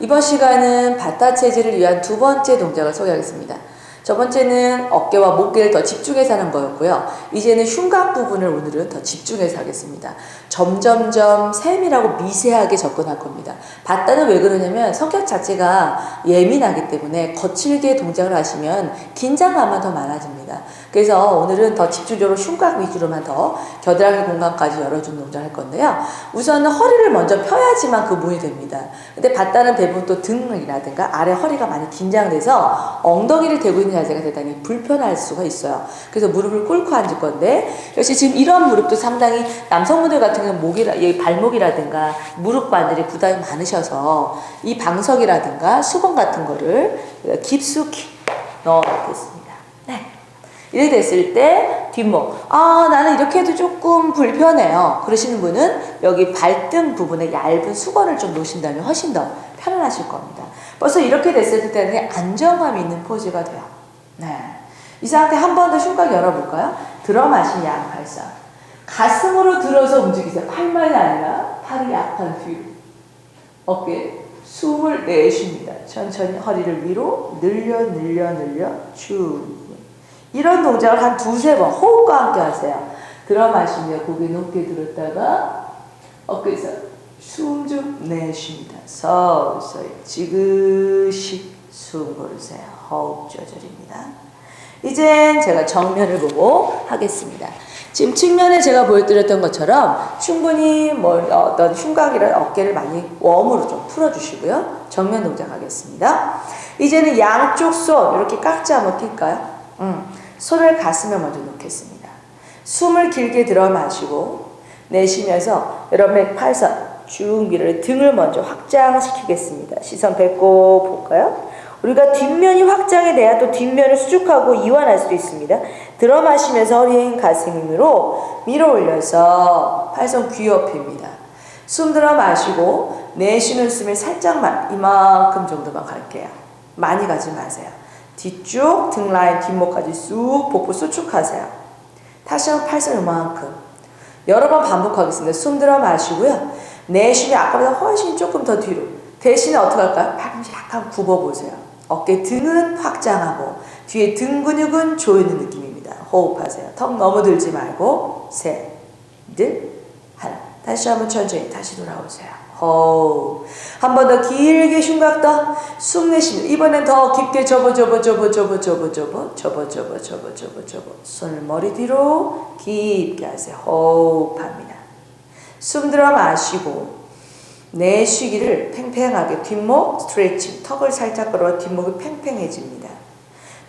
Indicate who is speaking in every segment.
Speaker 1: 이번 시간은 바타 체질을 위한 두 번째 동작을 소개하겠습니다. 첫 번째는 어깨와 목계를 더 집중해서 하는 거였고요. 이제는 흉곽 부분을 오늘은 더 집중해서 하겠습니다. 점점점 세밀하고 미세하게 접근할 겁니다. 바다는 왜 그러냐면 성격 자체가 예민하기 때문에 거칠게 동작을 하시면 긴장감만 더 많아집니다. 그래서 오늘은 더 집중적으로 흉곽 위주로만 더 겨드랑이 공간까지 열어주는 동작을 할 건데요. 우선은 허리를 먼저 펴야지만 그 모이 됩니다. 근데 바다는 대부분 또 등이라든가 아래 허리가 많이 긴장돼서 엉덩이를 대고 있는 자세가 대단히 불편할 수가 있어요. 그래서 무릎을 꿇고 앉을 건데 역시 지금 이런 무릎도 상당히 남성분들 같은 경우는 목이라, 이 발목이라든가 무릎 바늘이 부담이 많으셔서 이 방석이라든가 수건 같은 거를 깊숙이 넣어 놓겠습니다. 네. 이렇게 됐을 때 뒷목 아 나는 이렇게 해도 조금 불편해요 그러시는 분은 여기 발등 부분에 얇은 수건을 좀 놓으신다면 훨씬 더 편안하실 겁니다 벌써 이렇게 됐을 때는 안정감 있는 포즈가 돼요 네 이 상태 한 번 더 흉곽 열어볼까요? 들어 마신 양팔상 가슴으로 들어서 움직이세요. 팔만이 아니라 팔이 약간 뒤로 어깨 숨을 내쉽니다. 천천히 허리를 위로 늘려 늘려 늘려. 쭉. 이런 동작을 한 두세 번 호흡과 함께 하세요. 들어 마시며 고개 높게 들었다가 어깨에서 숨 좀 내쉽니다. 서서히 지그시 숨 고르세요. 호흡 조절입니다. 이젠 제가 정면을 보고 하겠습니다. 지금 측면에 제가 보여드렸던 것처럼 충분히 뭐 어떤 흉곽이나 어깨를 많이 웜으로 좀 풀어주시고요. 정면 동작 하겠습니다. 이제는 양쪽 손 이렇게 깍지 한번 낄까요? 음, 손을 가슴에 먼저 놓겠습니다. 숨을 길게 들어 마시고 내쉬면서 여러분의 팔선 쭉 밀어 등을 먼저 확장시키겠습니다. 시선 뱉고 볼까요? 우리가 뒷면이 확장이 돼야 또 뒷면을 수축하고 이완할 수도 있습니다. 들어 마시면서 허리 힘 가슴 힘으로 밀어 올려서 팔선 귀 옆입니다. 숨 들어 마시고 내쉬는 숨에 살짝만 이만큼 정도만 갈게요. 많이 가지 마세요. 뒤쪽 등 라인 뒷목까지 쑥 복부 수축하세요. 다시 한번 팔선 이만큼. 여러 번 반복하겠습니다. 숨 들어 마시고요. 내쉬면 아까보다 훨씬 조금 더 뒤로. 대신에 어떻게 할까요? 팔꿈치 약간 굽어보세요. 어깨 등은 확장하고 뒤에 등 근육은 조이는 느낌입니다. 호흡하세요. 턱 너무 들지 말고 셋, 넷, 하나. 다시 한번 천천히 다시 돌아오세요. 호흡. 한 번 더 길게 흉곽 더 숨 내쉬면 이번엔 더 깊게 접어 접어 접어 접어 접어 접어 접어 접어 접어 접어 접어 손을 머리 뒤로 깊게 하세요. 호흡합니다. 숨 들어 마시고 내 쉬기를 팽팽하게 뒷목 스트레칭 턱을 살짝 끌어 뒷목이 팽팽해집니다.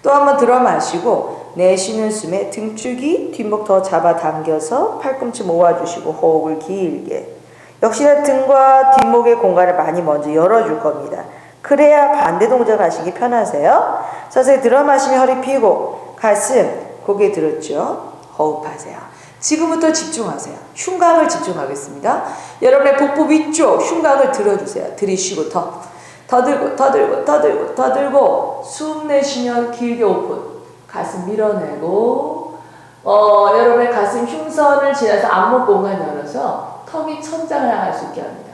Speaker 1: 또 한번 들어 마시고 내쉬는 숨에 등축이 뒷목 더 잡아당겨서 팔꿈치 모아주시고 호흡을 길게 역시나 등과 뒷목의 공간을 많이 먼저 열어줄 겁니다. 그래야 반대 동작을 하시기 편하세요. 서서히 들어 마시며 허리 펴고 가슴 고개 들었죠. 호흡하세요. 지금부터 집중하세요. 흉곽을 집중하겠습니다. 여러분의 복부 위쪽 흉곽을 들어주세요. 들이쉬고 더. 더 들고 더 들고 더 들고 더 들고 숨 내쉬면 길게 오픈. 가슴 밀어내고 어, 여러분의 가슴 흉선을 지나서 안목 공간 열어서 턱이 천장을 향할 수 있게 합니다.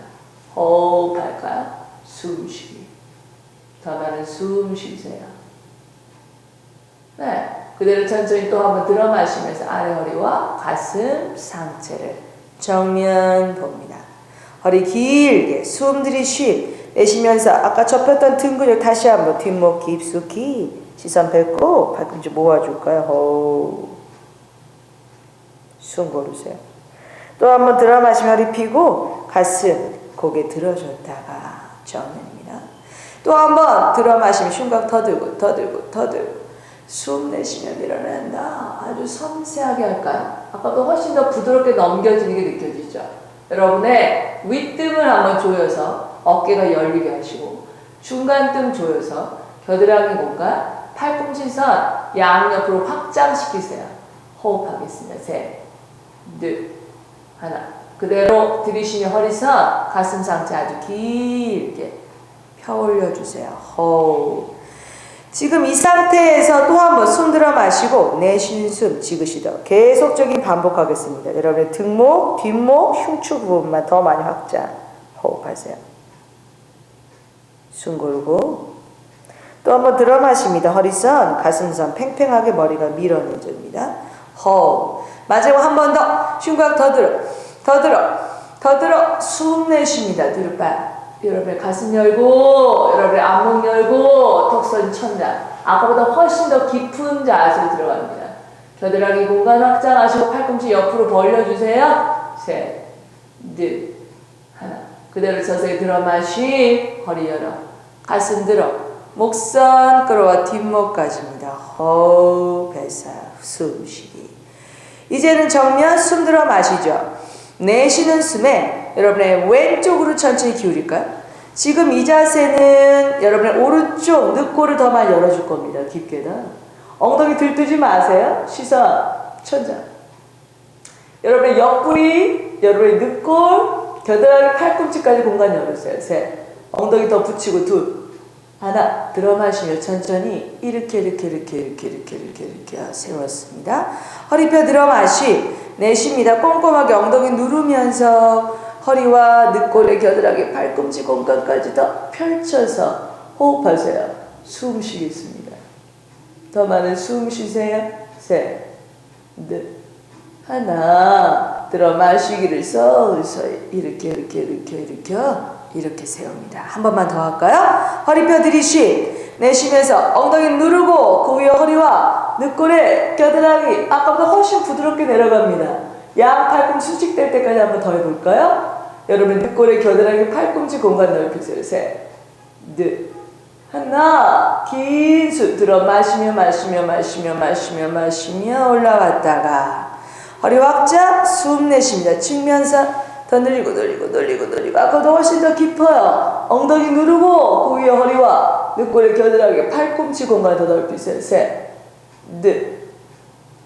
Speaker 1: 호흡할까요? 숨쉬기. 더 많은 숨 쉬세요. 네. 그대로 천천히 또 한번 들어 마시면서 아래 허리와 가슴 상체를 정면 봅니다. 허리 길게 숨 들이쉬 내쉬면서 아까 접혔던 등 근육 다시 한번 뒷목 깊숙이 시선 뱉고 발꿈치 모아줄까요? 호흡. 숨 고르세요. 또 한번 들어 마시며 허리 펴고 가슴 고개 들어줬다가 정면입니다. 또 한번 들어 마시면 흉곽 더 들고 더 들고 더 들고 숨 내쉬며 밀어낸다. 아주 섬세하게 할까요? 아까도 훨씬 더 부드럽게 넘겨지는 게 느껴지죠? 여러분의 윗등을 한번 조여서 어깨가 열리게 하시고 중간등 조여서 겨드랑이 공간 팔꿈치선 양옆으로 확장시키세요. 호흡하겠습니다. 셋, 둘, 하나. 그대로 들이쉬며 허리선, 가슴 상체 아주 길게 펴 올려주세요. 호흡. 지금 이 상태에서 또 한 번 숨 들어 마시고 내쉬는 숨 지그시더 계속적인 반복하겠습니다. 여러분의 등목, 뒷목, 흉추 부분만 더 많이 확장. 호흡하세요.
Speaker 2: 숨 골고 또 한 번 들어 마십니다. 허리선, 가슴선 팽팽하게 머리가 밀어내줍니다. 호 마지막 한 번 더. 흉곽 더 들어. 더 들어. 더 들어. 숨 내쉽니다. 뒤로 빠. 여러분의 가슴 열고 여러분의 안목 열고 턱선 천장. 아까보다 훨씬 더 깊은 자세로 들어갑니다. 겨드랑이 공간 확장하시고 팔꿈치 옆으로 벌려주세요. 셋, 넷, 하나. 그대로 서서히 들어 마시. 허리 열어. 가슴 들어. 목선 끌어와 뒷목까지입니다. 호흡, 배사, 숨쉬기. 이제는 정면 숨 들어 마시죠. 내쉬는 숨에 여러분의 왼쪽으로 천천히 기울일까요? 지금 이 자세는 여러분의 오른쪽 늑골을 더 많이 열어줄 겁니다. 깊게다. 엉덩이 들뜨지 마세요. 시선, 천장. 여러분의 옆구리, 여러분의 늑골, 겨드랑이 팔꿈치까지 공간 열어주세요. 셋. 엉덩이 더 붙이고 둘. 하나 들어 마시며 천천히 이렇게 이렇게 이렇게 이렇게 이렇게 이렇게 이렇게 세웠습니다. 허리 펴 들어 마시 내쉽니다. 꼼꼼하게 엉덩이 누르면서 허리와 늑골의 겨드랑이 팔꿈치 공간까지 더 펼쳐서 호흡하세요. 숨 쉬겠습니다. 더 많은 숨 쉬세요. 셋, 넷, 하나 들어 마시기를 서서히 이렇게 이렇게 이렇게 이렇게 이렇게 세웁니다. 한 번만 더 할까요? 허리 펴 들이쉬 내쉬면서 엉덩이 누르고 그 위에 허리와 늑골에 겨드랑이 아까보다 훨씬 부드럽게 내려갑니다. 양 팔꿈치 수직될 때까지 한번 더 해볼까요? 여러분 늑골에 겨드랑이 팔꿈치 공간 넓히세요. 셋, 넷, 하나 긴 숨 들어 마시며 마시며 마시며 마시며 마시며 올라갔다가 허리 확장 숨 내쉽니다. 측면사 더 늘리고 늘리고 늘리고 늘리고 아까보다 훨씬 더 깊어요. 엉덩이 누르고 그 위에 허리와 늑골의 겨드랑이 팔꿈치 공간 더 넓히세요. 셋, 넷,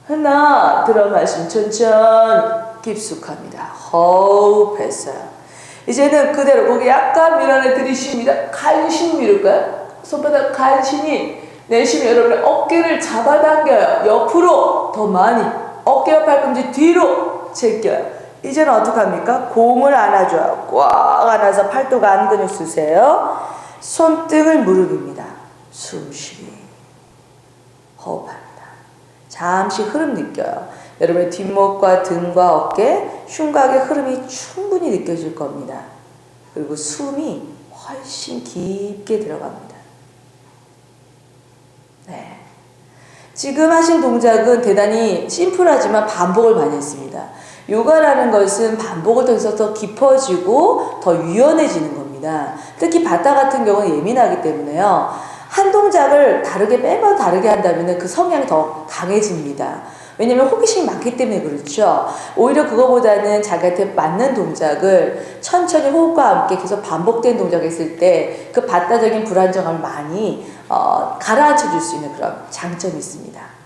Speaker 2: 하나 들어 마시면 천천히 깊숙합니다. 호흡 했어요. 이제는 그대로 고개 약간 밀어내 들이쉽니다. 간신 밀을까요? 손바닥 간신히 내쉬면 여러분의 어깨를 잡아당겨요. 옆으로 더 많이 어깨와 팔꿈치 뒤로 제껴요. 이제는 어떡합니까? 공을 안아줘요. 꽉 안아서 팔뚝 안 근육 쓰세요. 손등을 무릎입니다. 숨쉬기. 호흡합니다. 잠시 흐름 느껴요. 여러분의 뒷목과 등과 어깨, 흉곽의 흐름이 충분히 느껴질 겁니다. 그리고 숨이 훨씬 깊게 들어갑니다. 네. 지금 하신 동작은 대단히 심플하지만 반복을 많이 했습니다. 요가라는 것은 반복을 통해서 더 깊어지고 더 유연해지는 겁니다. 특히 바다 같은 경우는 예민하기 때문에요. 한 동작을 다르게 매번 다르게 한다면 그 성향이 더 강해집니다. 왜냐면 호기심이 많기 때문에 그렇죠. 오히려 그거보다는 자기한테 맞는 동작을 천천히 호흡과 함께 계속 반복된 동작을 했을 때 그 바다적인 불안정함을 많이 어, 가라앉혀 줄 수 있는 그런 장점이 있습니다.